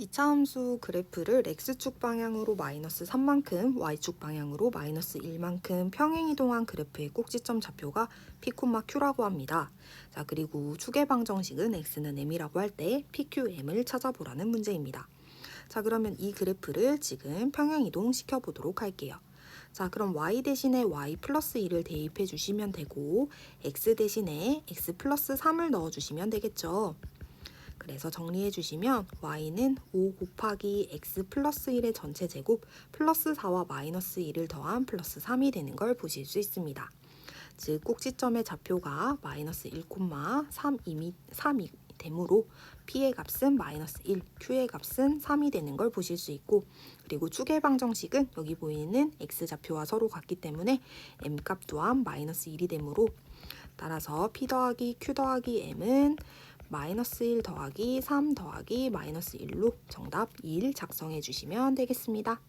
이차함수 그래프를 x축 방향으로 마이너스 3만큼, y축 방향으로 마이너스 1만큼 평행 이동한 그래프의 꼭지점 좌표가 p, q라고 합니다. 자, 그리고 축의 방정식은 x는 m이라고 할 때 pqm을 찾아보라는 문제입니다. 자, 그러면 이 그래프를 지금 평행 이동 시켜 보도록 할게요. 자, 그럼 y 대신에 y 플러스 2를 대입해 주시면 되고 x 대신에 x 플러스 3을 넣어 주시면 되겠죠. 그래서 정리해 주시면 y는 5 곱하기 x 플러스 1의 전체 제곱 플러스 4와 마이너스 1을 더한 플러스 3이 되는 걸 보실 수 있습니다. 즉 꼭지점의 좌표가 마이너스 1,3이 3이 되므로 p의 값은 마이너스 1, q의 값은 3이 되는 걸 보실 수 있고 그리고 축의 방정식은 여기 보이는 x 좌표와 서로 같기 때문에 m 값 또한 마이너스 1이 되므로 따라서 p 더하기 q 더하기 m은 마이너스 1 더하기 3 더하기 마이너스 1로 정답 2를 작성해 주시면 되겠습니다.